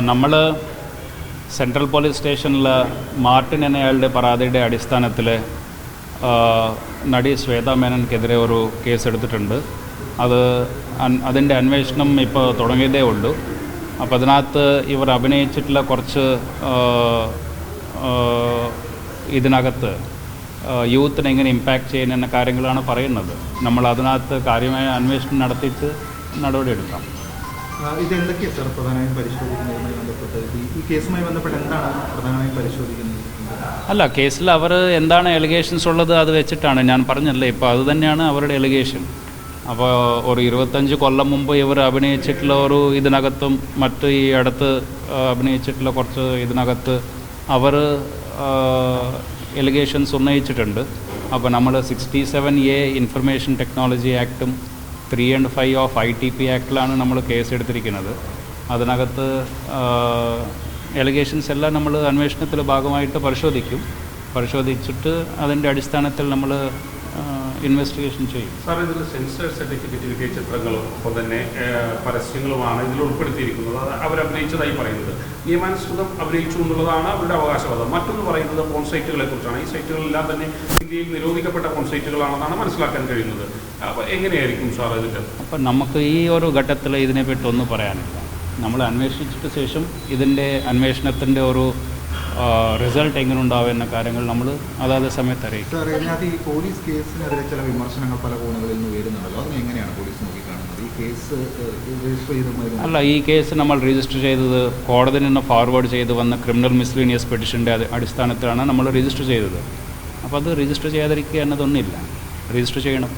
നമ്മൾ central police സ്റ്റേഷനിൽ Martin എന്നയാളുടെ പരാതിയുടെ അടിസ്ഥാനത്തിൽ നടി ശ്വേത മേനൻക്കെതിരെ ഒരു കേസ് എടുത്തിട്ടുണ്ട് അത് അതിന്റെ അന്വേഷണം ഇപ്പോൾ തുടങ്ങിയതേ ഉള്ളൂ. അപ്പോൾ അതിനകത്ത് ഇവർ അഭിനയിച്ചിട്ടുള്ള കുറച്ച് ഇതിനകത്ത് യൂത്തിനെ എങ്ങനെ ഇമ്പാക്റ്റ് ചെയ്യുന്ന കാര്യങ്ങളാണ് പറയുന്നത്. നമ്മൾ അതിനകത്ത് കാര്യമായ അന്വേഷണം നടത്തിയിട്ട് നടപടിയെടുക്കാം. ഇതെന്തൊക്കെയാണ് സാർ പ്രധാനമായും പരിശോധിക്കുന്നതുമായി ബന്ധപ്പെട്ട് ഈ- കേസുമായി ബന്ധപ്പെട്ട് എന്താണ് പ്രധാനമായും പരിശോധിക്കുന്നത്? അല്ല കേസിൽ അവർ എന്താണ് എലിഗേഷൻസ് ഉള്ളത് അത് വെച്ചിട്ടാണ്. ഞാൻ പറഞ്ഞല്ലേ ഇപ്പോൾ അത് തന്നെയാണ് അവരുടെ എലിഗേഷൻ അപ്പോൾ ഒരു ഇരുപത്തഞ്ച് കൊല്ലം മുമ്പ് ഇവർ അഭിനയിച്ചിട്ടുള്ള ഒരു ഇതിനകത്തും മറ്റ് ഈ അടുത്ത് അഭിനയിച്ചിട്ടുള്ള കുറച്ച് ഇതിനകത്ത് അവർ എലിഗേഷൻസ് ഉന്നയിച്ചിട്ടുണ്ട്. അപ്പോൾ നമ്മൾ sixty seven a information technology ആക്ടും three and five of I T P ആക്ടിലാണ് നമ്മൾ കേസ് എടുത്തിരിക്കുന്നത് അതിനകത്ത് എലിഗേഷൻസ് എല്ലാം നമ്മൾ അന്വേഷണത്തിൽ ഭാഗമായിട്ട് പരിശോധിക്കും. പരിശോധിച്ചിട്ട് അതിന്റെ അടിസ്ഥാനത്തിൽ നമ്മൾ ഇൻവെസ്റ്റിഗേഷൻ ചെയ്യും. സാർ ഇതിൽ സെൻസർ സർട്ടിഫിക്കറ്റ് ചിത്രങ്ങളും ഒപ്പം തന്നെ പരസ്യങ്ങളുമാണ് ഇതിൽ ഉൾപ്പെടുത്തിയിരിക്കുന്നത്. അവർ അഭിനയിച്ചതായി പറയുന്നത്. നിയമാനുസൃതം അഭിനയിച്ചു എന്നുള്ളതാണ് അവരുടെ അവകാശവാദം. മറ്റൊന്ന് പറയുന്നത് കോൺസൈറ്റുകളെ കുറിച്ചാണ്. ഈ സൈറ്റുകളെല്ലാം തന്നെ ഇന്ത്യയിൽ നിരോധിക്കപ്പെട്ട കോൺസൈറ്റുകളാണെന്നാണ് മനസ്സിലാക്കാൻ കഴിയുന്നത്. അപ്പോൾ എങ്ങനെയായിരിക്കും സാർ ഇതിന്റെ അപ്പം നമുക്ക് ഈ ഒരു ഘട്ടത്തിൽ ഇതിനെപ്പറ്റി ഒന്നും പറയാനില്ല. നമ്മൾ അന്വേഷിച്ചിട്ട് ശേഷം ഇതിന്റെ അന്വേഷണത്തിന്റെ ഒരു റിസൾട്ട് എങ്ങനെ ഉണ്ടാവും എന്ന കാര്യങ്ങൾ നമ്മൾ അതാത് സമയത്ത് അറിയിക്കും. സാർ ഇതിനകത്ത് ഈ പോലീസ് കേസിനെതിരെ ചില വിമർശനങ്ങൾ പല കോണുകളിൽ നിന്ന് വരുന്നുണ്ടല്ലോ അതിനെ എങ്ങനെയാണ് പോലീസ് കേസ് രജിസ്റ്റർ അല്ല ഈ കേസ് നമ്മൾ രജിസ്റ്റർ ചെയ്തത് കോടതി നിന്ന് ഫോർവേഡ് ചെയ്ത് വന്ന ക്രിമിനൽ മിസ്ലീനിയസ് പെറ്റിഷന്റെ അടിസ്ഥാനത്തിലാണ് നമ്മൾ രജിസ്റ്റർ ചെയ്തത്. അപ്പോൾ അത് രജിസ്റ്റർ ചെയ്യാതിരിക്കുക എന്നതൊന്നുമില്ല. രജിസ്റ്റർ ചെയ്യണം.